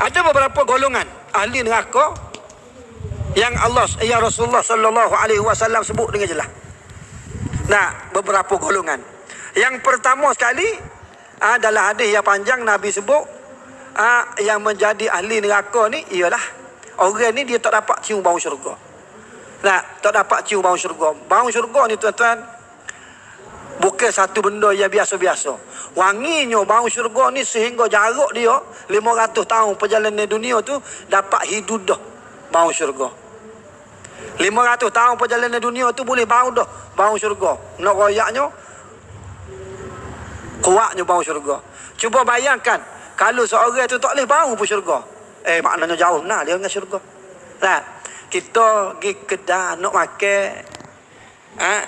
Ada beberapa golongan ahli neraka yang Allah yang Rasulullah sallallahu alaihi wasallam sebut dengan jelas. Nah, beberapa golongan. Yang pertama sekali adalah hadis yang panjang Nabi sebut ah, yang menjadi ahli neraka ni ialah orang ni dia tak dapat cium bau syurga. Nah, tak dapat cium bau syurga. Bau syurga ni tuan-tuan bukan satu benda yang biasa-biasa. Wanginya bau syurga ni sehingga jarak dia 500 tahun perjalanan dunia tu dapat hidup dah bau syurga. 500 tahun perjalanan dunia tu boleh bau dah bau syurga. Nak royaknya kuatnya bau syurga. Cuba bayangkan kalau seorang tu tak boleh bau pun syurga. Eh maknanya jauh nah dia dengan syurga. Nah, kita pergi kedai nak makan ha,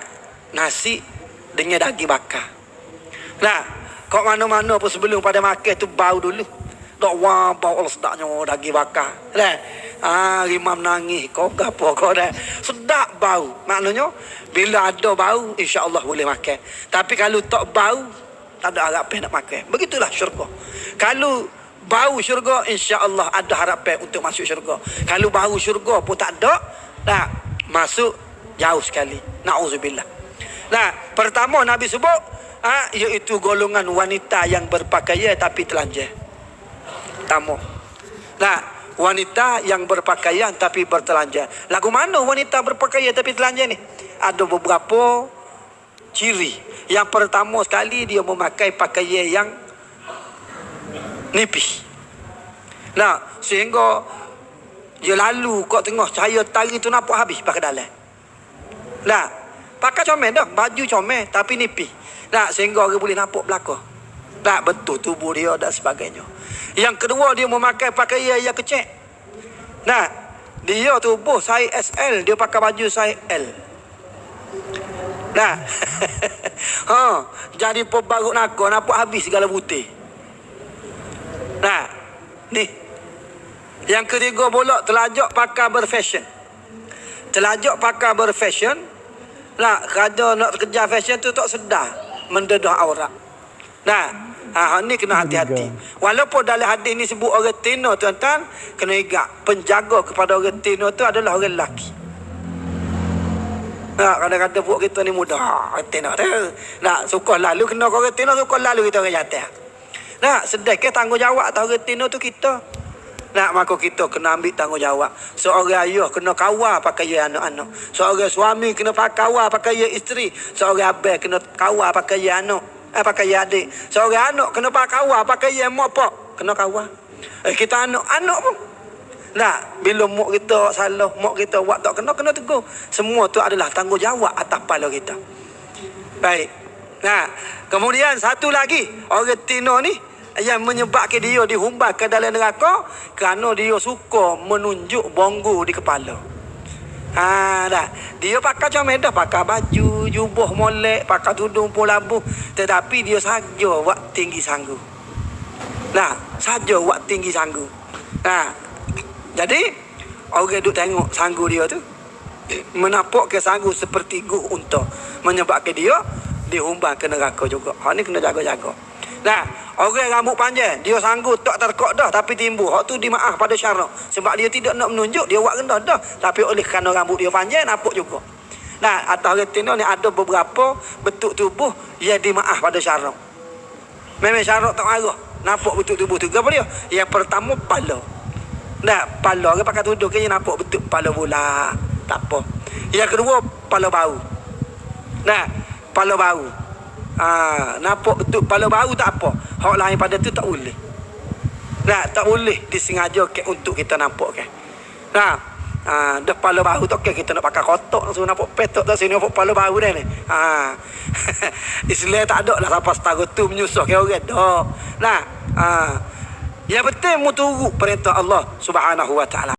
nasi dengan daging bakar. Nah, kau mana-mana pun sebelum pada makan tu bau dulu. Dok wah bau Allah sedapnya daging bakar. Nah, ah imam nangis kau gapo kau dah. Sedap bau. Maknanya bila ada bau insya-Allah boleh makan. Tapi kalau tak bau tak ada harapan nak makan. Begitulah syurga. Kalau bau syurga insya-Allah ada harapan untuk masuk syurga. Kalau bau syurga pun tak ada, nah masuk jauh sekali. Nauzubillah. Nah, pertama Nabi sebut ha, iaitu golongan wanita yang berpakaian tapi telanjang. Pertama. Nah, wanita yang berpakaian tapi bertelanjang. Lagu mana wanita berpakaian tapi telanjang ni? Ada beberapa ciri. Yang pertama sekali dia memakai pakaian yang nipis. Nah, sehingga dia lalu kat tengah cahaya tari tu nampak habis pakai dalam. Nah, pakai comel dah, baju comel tapi nipis. Nah, sehingga orang boleh nampak belakang. Tak betul tubuh dia dan sebagainya. Yang kedua dia memakai pakaian yang kecil. Nah, dia tubuh saya SL, dia pakai baju saya L. Nah. ha, jadi pebarut nakal nampak habis segala putih. Nah, ni. Yang ketiga bolak telajak pakai berfashion. Telajak pakai berfashion. Nah, kada nak kerja fashion tu tak sedar mendedah aurat. Nah, ha, ni kena hati-hati. Walaupun dalam hadis ni sebut orang tino tuan-tuan, kena ingat penjaga kepada orang tino tu adalah orang lelaki. Nah, kadang-kadang buat kita ni mudah. Tino tu. Nah, suka lalu kena orang tino, suka lalu kita orang jatuh. Nah, sedekah tanggungjawab atas orang tino tu kita. Nak maka kita kena ambil tanggungjawab. Seorang ayah kena kawal pakai ya anak-anak. Seorang suami kena kawal pakai ya isteri. Seorang abang kena kawal pakai ya anak. Eh pakai ya adik. Seorang anak kena pakai kawal pakai ya mak pak. Kena kawal. Eh kita anak-anak pun. Nah, bila mak kita salah, mak kita buat tak kena, kena tegur. Semua tu adalah tanggungjawab atas kepala kita. Baik. Nah, kemudian satu lagi, orang Tino ni yang menyebabkan dia dihumbar ke dalam neraka kerana dia suka menunjuk bonggu di kepala. Ha dah. Dia pakai macam dah pakai baju, jubah molek, pakai tudung pun labuh, tetapi dia saja buat tinggi sanggu. Nah, saja buat tinggi sanggu. Nah, jadi orang duk tengok sanggu dia tu menapuk ke sanggu seperti guh unta menyebabkan dia dihumbar ke neraka juga. Ha ni kena jaga-jaga. Nah, orang rambut panjang, dia sanggup tak terkok dah tapi timbul. Hak tu dimaaf pada syarak. Sebab dia tidak nak menunjuk, dia buat rendah dah. Tapi oleh kerana rambut dia panjang, nampak juga. Nah, atas tino ni ada beberapa bentuk tubuh yang dimaaf pada syarak. Memang syarak tak marah. Nampak bentuk tubuh tu. Apa dia? Yang pertama, pala. Nah, pala orang pakai tudung kayaknya nampak bentuk pala bola. Tak apa. Yang kedua, pala bau. Nah, pala bau. Ha, nampak betul kepala baru tak apa. Hak lain pada tu tak boleh. Nah, tak boleh disengaja ke untuk kita nampak ke. Nah, ha, dah kepala baru tu okay, kita nak pakai kotak langsung nampak petok tak sini nampak kepala baru dah ni. Ha. Islam tak ada lah sampai setahun tu menyusah ke orang dah. Nah, ha. Yang penting mu perintah Allah Subhanahu wa taala.